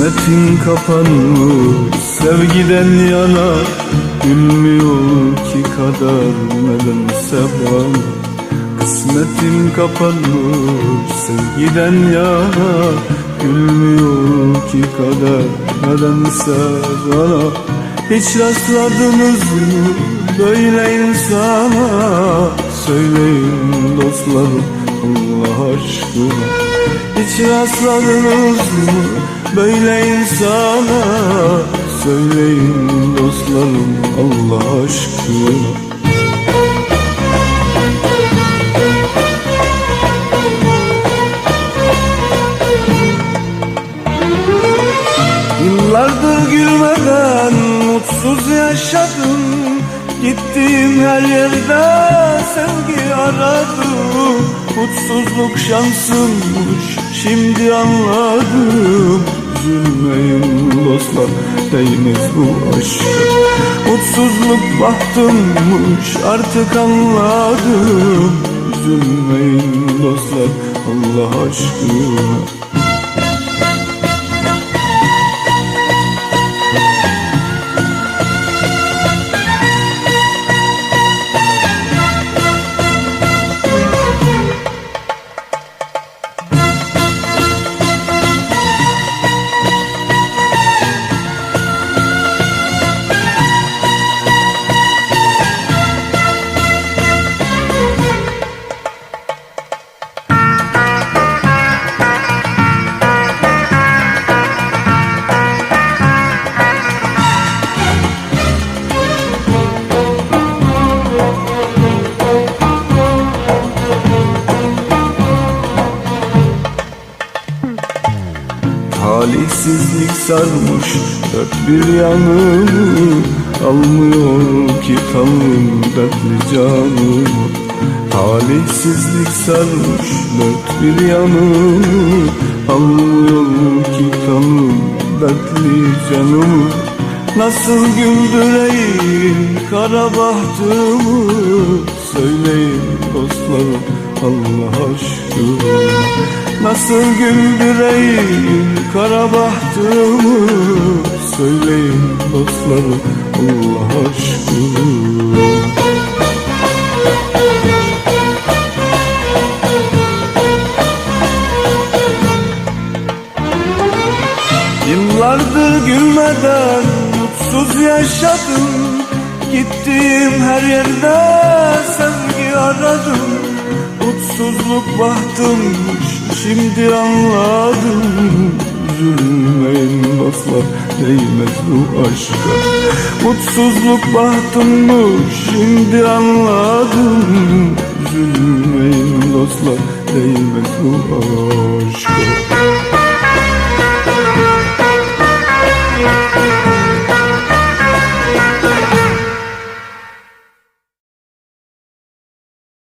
Kısmetin kapanmış sevgiden yana Gülmüyor ki kader nedense bana. Kısmetim kapanmış sevgiden yana Gülmüyor ki kader nedense bana. Hiç rastladınız mı böyle insana. Söyleyin dostlarım Allah aşkına. Hiç rastladınız mı böyle insana Söyleyin dostlarım Allah aşkına. Yıllardır gülmeden mutsuz yaşadım. Gittiğim her yerde sevgi aradım. Mutsuzluk şansımmış şimdi anladım Üzülmeyin dostlar değmez bu aşka. Mutsuzluk bahtımmış artık anladım. Üzülmeyin dostlar Allah aşkına Talihsizlik sarmış dört bir yanımı Almıyor ki tanrım dertli canımı Talihsizlik sarmış dört bir yanımı Almıyor ki tanrım dertli canımı Nasıl güldüreyim kara bahtımı Söyleyin dostlarım Allah aşkına Nasıl güldüreyim kara bahtımı? Söyleyin dostlarım Allah aşkına. Yıllardır gülmeden mutsuz yaşadım. Gittiğim her yerde sevgi aradım Mutsuzluk bahtımmış şimdi anladım. Üzülmeyin dostlar değmez bu aşka. Mutsuzluk bahtımmış şimdi anladım. Üzülmeyin dostlar değmez bu aşka